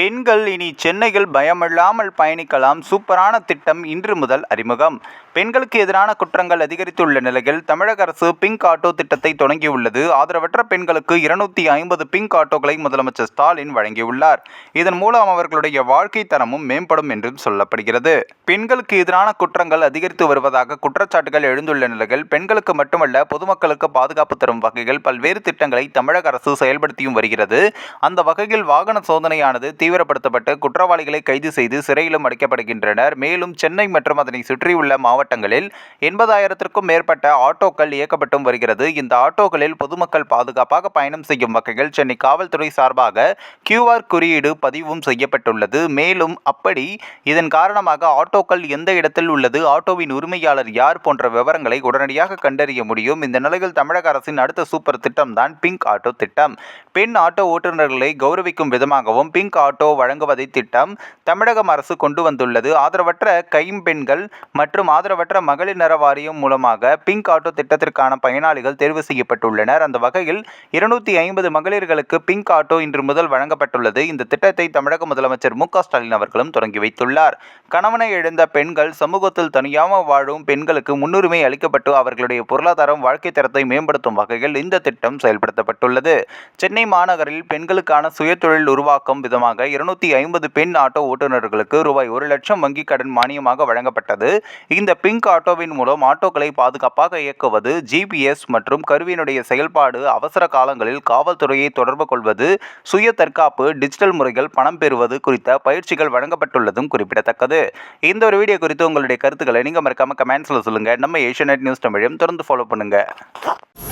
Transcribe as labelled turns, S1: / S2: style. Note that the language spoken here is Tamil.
S1: பெண்கள் இனி சென்னையில் பயமில்லாமல் பயணிக்கலாம். சூப்பரான திட்டம் இன்று முதல் அறிமுகம். பெண்களுக்கு எதிரான குற்றங்கள் அதிகரித்துள்ள நிலையில் தமிழக அரசு பிங்க் ஆட்டோ திட்டத்தை தொடங்கியுள்ளது. ஆதரவற்ற பெண்களுக்கு இருநூத்தி ஐம்பது பிங்க் ஆட்டோக்களை முதலமைச்சர் ஸ்டாலின் வழங்கியுள்ளார். இதன் மூலம் அவர்களுடைய வாழ்க்கை தரமும் மேம்படும் என்றும் சொல்லப்படுகிறது. பெண்களுக்கு எதிரான குற்றங்கள் அதிகரித்து வருவதாக குற்றச்சாட்டுகள் எழுந்துள்ள நிலையில் பெண்களுக்கு மட்டுமல்ல பொதுமக்களுக்கு பாதுகாப்பு தரும் வகையில் பல்வேறு திட்டங்களை தமிழக அரசு செயல்படுத்தியும் வருகிறது. அந்த வகையில் வாகன சோதனையானது தீவிரப்படுத்தப்பட்டு குற்றவாளிகளை கைது செய்து சிறையிலும் அடைக்கப்படுகின்றனர். மேலும் சென்னை மற்றும் அதனை சுற்றியுள்ள மாவட்டங்களில் எண்பதாயிரத்திற்கும் மேற்பட்ட ஆட்டோக்கள் இயக்கப்பட்டும் வருகிறது. இந்த ஆட்டோக்களில் பொதுமக்கள் பாதுகாப்பாக பயணம் செய்யும் வகையில் சென்னை காவல்துறை சார்பாக கியூஆர் குறியீடு பதிவும் செய்யப்பட்டுள்ளது. மேலும் அப்படி இதன் காரணமாக ஆட்டோக்கள் எந்த இடத்தில் உள்ளது ஆட்டோவின் உரிமையாளர் யார் போன்ற விவரங்களை உடனடியாக கண்டறிய முடியும். இந்த நிலையில் தமிழக அரசின் அடுத்த சூப்பர் திட்டம் தான் பிங்க் ஆட்டோ திட்டம். பெண் ஆட்டோ ஓட்டுநர்களை கௌரவிக்கும் விதமாகவும் பிங்க் ஆட்டோ வழங்குவதை திட்டம் தமிழகம் அரசு கொண்டு வந்துள்ளது. ஆதரவற்ற கைம்பெண்கள் மற்றும் ஆதரவற்ற மகளிர் நல வாரியம் மூலமாக பிங்க் ஆட்டோ திட்டத்திற்கான பயனாளிகள் தேர்வு செய்யப்பட்டுள்ளனர். அந்த வகையில் இருநூத்தி ஐம்பது மகளிர்களுக்கு பிங்க் ஆட்டோ இன்று முதல் வழங்கப்பட்டுள்ளது. இந்த திட்டத்தை தமிழக முதலமைச்சர் மு ஸ்டாலின் அவர்களும் தொடங்கி வைத்துள்ளார். கணவனை இழந்த பெண்கள் சமூகத்தில் தனியாக வாழும் பெண்களுக்கு முன்னுரிமை அளிக்கப்பட்டு அவர்களுடைய பொருளாதாரம் வாழ்க்கை தரத்தை மேம்படுத்தும் வகையில் இந்த திட்டம் செயல்படுத்தப்பட்டுள்ளது. சென்னை மாநகரில் பெண்களுக்கான சுயதொழில் உருவாக்கும் விதமாக இருநூத்தி ஐம்பது பெண் ஆட்டோ ஓட்டுநர்களுக்கு ரூபாய் ஒரு லட்சம் வங்கிக் கடன் மானியமாக வழங்கப்பட்டது. இந்த பிங்க் ஆட்டோவின் மூலம் ஆட்டோக்களை பாதுகாப்பாக இயக்குவது ஜிபிஎஸ் மற்றும் கருவியினுடைய செயல்பாடு அவசர காலங்களில் காவல்துறையை தொடர்பு கொள்வது சுய தற்காப்பு டிஜிட்டல் முறைகள் பணம் பெறுவது குறித்த பயிற்சிகள் வழங்கப்பட்டுள்ளதும் குறிப்பிடத்தக்கது. இந்த ஒரு வீடியோ குறித்து உங்களுடைய கருத்துக்களை நீங்கள் மறக்காம கமெண்ட்ஸில் சொல்லுங்கள் நம்ம ஏஷியநெட் நியூஸ் தமிழையும் தொடர்ந்து ஃபாலோ பண்ணுங்கள்